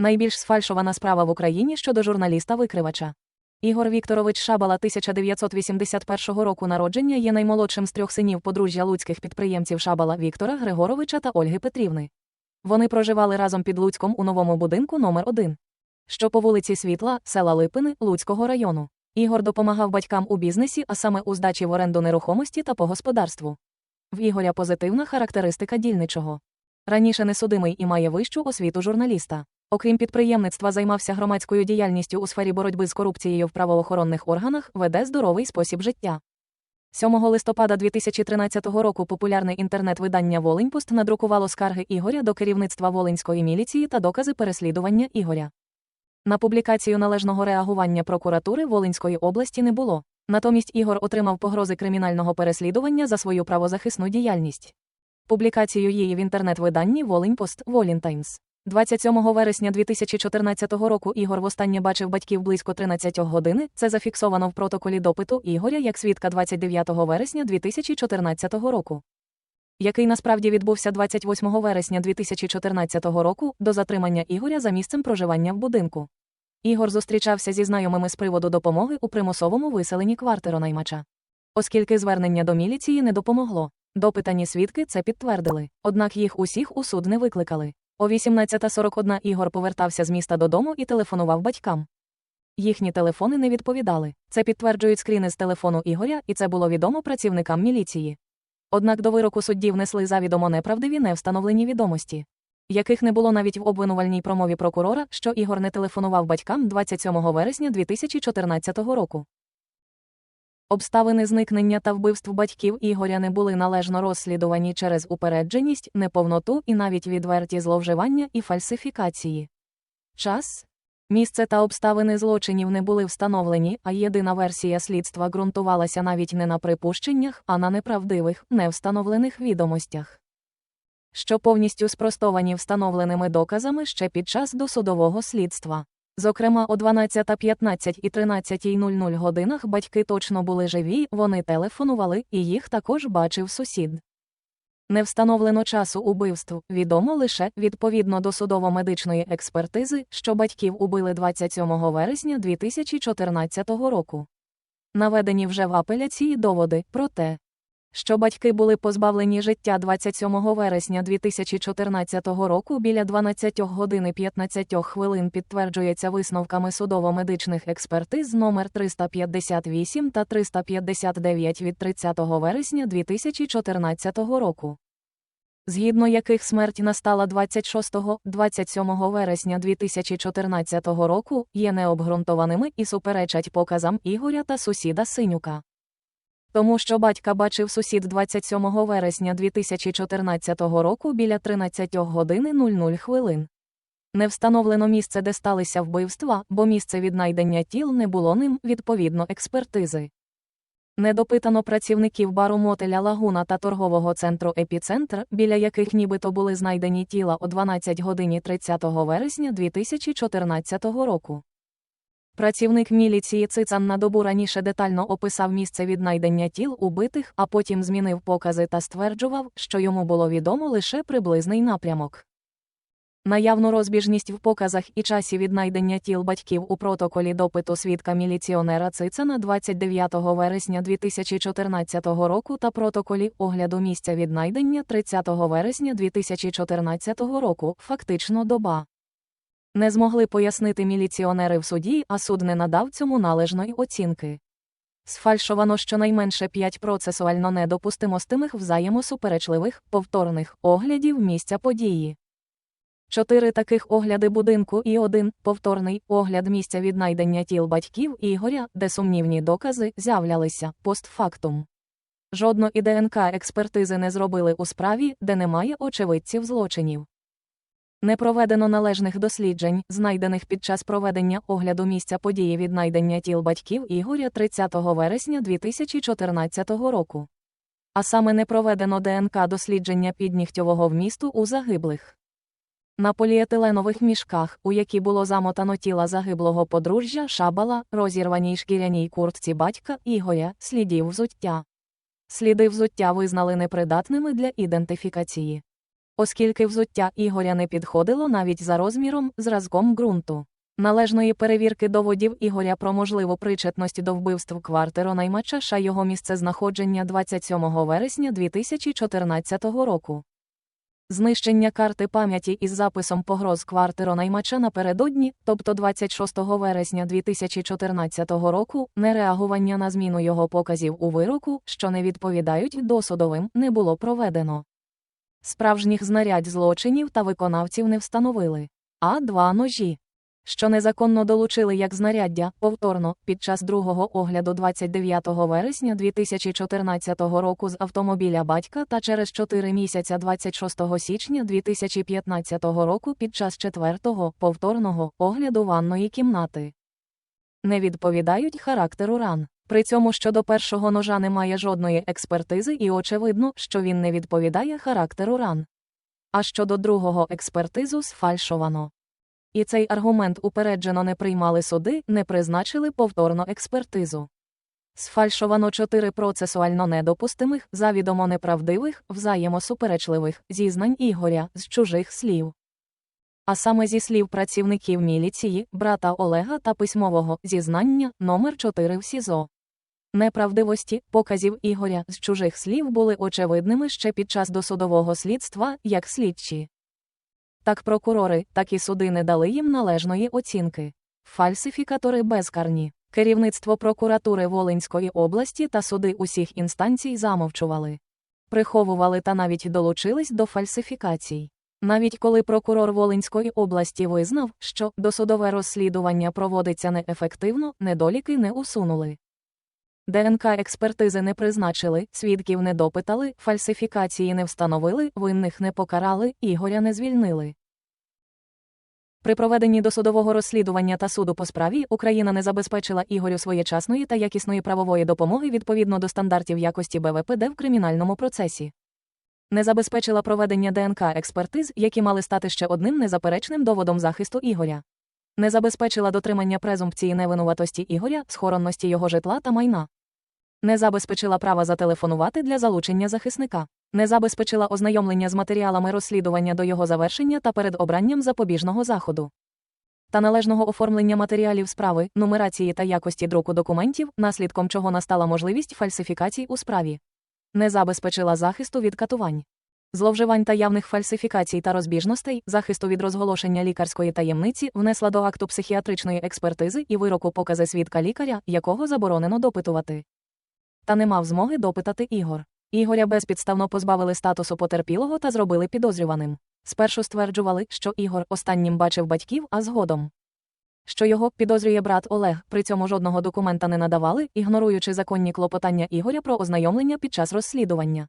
Найбільш сфальшована справа в Україні щодо журналіста-викривача. Ігор Вікторович Шабала 1981 року народження є наймолодшим з трьох синів подружжя луцьких підприємців Шабала Віктора Григоровича та Ольги Петрівни. Вони проживали разом під Луцьком у новому будинку номер 1 що по вулиці Світла, села Липини, Луцького району. Ігор допомагав батькам у бізнесі, а саме у здачі в оренду нерухомості та по господарству. В Ігоря позитивна характеристика дільничого. Раніше несудимий і має вищу освіту журналіста. Окрім підприємництва, займався громадською діяльністю у сфері боротьби з корупцією в правоохоронних органах, веде здоровий спосіб життя. 7 листопада 2013 року популярне інтернет-видання Волиньпост надрукувало скарги Ігоря до керівництва Волинської міліції та докази переслідування Ігоря. На публікацію належного реагування прокуратури Волинської області не було. Натомість Ігор отримав погрози кримінального переслідування за свою правозахисну діяльність. Публікацію її в інтернет-виданні Волиньпост Волін Таймс. 27 вересня 2014 року Ігор востаннє бачив батьків близько 13 години. Це зафіксовано в протоколі допиту Ігоря як свідка 29 вересня 2014 року. Який насправді відбувся 28 вересня 2014 року до затримання Ігоря за місцем проживання в будинку. Ігор зустрічався зі знайомими з приводу допомоги у примусовому виселенні квартиронаймача. Оскільки звернення до міліції не допомогло, допитані свідки це підтвердили, однак їх усіх у суд не викликали. О 18.41 Ігор повертався з міста додому і телефонував батькам. Їхні телефони не відповідали. Це підтверджують скріни з телефону Ігоря, і це було відомо працівникам міліції. Однак до вироку судді внесли завідомо неправдиві невстановлені відомості, яких не було навіть в обвинувальній промові прокурора, що Ігор не телефонував батькам 27 вересня 2014 року. Обставини зникнення та вбивств батьків Ігоря не були належно розслідувані через упередженість, неповноту і навіть відверті зловживання і фальсифікації. Час Місце та обставини злочинів не були встановлені, а єдина версія слідства ґрунтувалася навіть не на припущеннях, а на неправдивих, невстановлених відомостях. Що повністю спростовані встановленими доказами ще під час досудового слідства. Зокрема, о 12.15 і 13.00 годинах батьки точно були живі, вони телефонували, і їх також бачив сусід. Не встановлено часу убивств, відомо лише відповідно до судово-медичної експертизи, що батьків убили 27 вересня 2014 року. Наведені вже в апеляції доводи про те, що батьки були позбавлені життя 27 вересня 2014 року біля 12 години 15 хвилин підтверджується висновками судово-медичних експертиз номер 358 та 359 від 30 вересня 2014 року. Згідно яких смерть настала 26-27 вересня 2014 року, є необґрунтованими і суперечать показам Ігоря та сусіда Синюка. Тому що батька бачив сусід 27 вересня 2014 року біля 13 години 00 хвилин. Не встановлено місце, де сталися вбивства, бо місце віднайдення тіл не було ним відповідно експертизи. Не допитано працівників бару мотеля Лагуна та торгового центру Епіцентр, біля яких нібито були знайдені тіла о 12 годині 30 вересня 2014 року. Працівник міліції Цицан на добу раніше детально описав місце віднайдення тіл убитих, а потім змінив покази та стверджував, що йому було відомо лише приблизний напрямок. Наявну розбіжність в показах і часі віднайдення тіл батьків у протоколі допиту свідка міліціонера Цицана 29 вересня 2014 року та протоколі огляду місця віднайдення 30 вересня 2014 року, фактично доба. Не змогли пояснити міліціонери в суді, а суд не надав цьому належної оцінки. Сфальшовано щонайменше п'ять процесуально недопустимостимих взаємосуперечливих повторних оглядів місця події. Чотири таких огляди будинку і один повторний огляд місця віднайдення тіл батьків Ігоря, де сумнівні докази з'являлися постфактум. Жодно і ДНК експертизи не зробили у справі, де немає очевидців злочинів. Не проведено належних досліджень, знайдених під час проведення огляду місця події віднайдення тіл батьків Ігоря 30 вересня 2014 року. А саме не проведено ДНК дослідження піднігтьового вмісту у загиблих. На поліетиленових мішках, у які було замотано тіла загиблого подружжя, шабала, розірваній шкіряній куртці батька Ігоря, слідів взуття. Сліди взуття визнали непридатними для ідентифікації. Оскільки взуття Ігоря не підходило навіть за розміром зразком ґрунту. Належної перевірки доводів Ігоря про можливу причетність до вбивств квартиронаймача ша його місцезнаходження 27 вересня 2014 року. Знищення карти пам'яті із записом погроз квартиронаймача напередодні, тобто 26 вересня 2014 року, нереагування на зміну його показів у вироку, що не відповідають досудовим, не було проведено. Справжніх знарядь злочинів та виконавців не встановили. А два ножі що незаконно долучили як знаряддя повторно під час другого огляду 29 вересня 2014 року з автомобіля батька та через 4 місяця 26 січня 2015 року під час четвертого повторного огляду ванної кімнати. Не відповідають характеру ран. При цьому щодо першого ножа немає жодної експертизи і очевидно, що він не відповідає характеру ран. А щодо другого експертизу сфальшовано. І цей аргумент упереджено не приймали суди, не призначили повторно експертизу. Сфальшовано чотири процесуально недопустимих, завідомо неправдивих, взаємосуперечливих зізнань Ігоря з чужих слів. А саме зі слів працівників міліції, брата Олега та письмового зізнання номер 4 в СІЗО. Неправдивості показів Ігоря з чужих слів були очевидними ще під час досудового слідства, як слідчі. Так прокурори, так і суди не дали їм належної оцінки. Фальсифікатори безкарні. Керівництво прокуратури Волинської області та суди усіх інстанцій замовчували. Приховували та навіть долучились до фальсифікацій. Навіть коли прокурор Волинської області визнав, що досудове розслідування проводиться неефективно, недоліки не усунули. ДНК експертизи не призначили, свідків не допитали, фальсифікації не встановили, винних не покарали, Ігоря не звільнили. При проведенні досудового розслідування та суду по справі Україна не забезпечила Ігорю своєчасної та якісної правової допомоги відповідно до стандартів якості БВПД в кримінальному процесі. Не забезпечила проведення ДНК експертиз, які мали стати ще одним незаперечним доводом захисту Ігоря. Не забезпечила дотримання презумпції невинуватості Ігоря, схоронності його житла та майна. Не забезпечила права зателефонувати для залучення захисника. Не забезпечила ознайомлення з матеріалами розслідування до його завершення та перед обранням запобіжного заходу. Та належного оформлення матеріалів справи, нумерації та якості друку документів, наслідком чого настала можливість фальсифікацій у справі. Не забезпечила захисту від катувань. Зловживань та явних фальсифікацій та розбіжностей, захисту від розголошення лікарської таємниці внесла до акту психіатричної експертизи і вироку покази свідка лікаря, якого заборонено допитувати. Та не мав змоги допитати Ігор. Ігоря безпідставно позбавили статусу потерпілого та зробили підозрюваним. Спершу стверджували, що Ігор останнім бачив батьків, а згодом. Що його підозрює брат Олег, при цьому жодного документа не надавали, ігноруючи законні клопотання Ігоря про ознайомлення під час розслідування.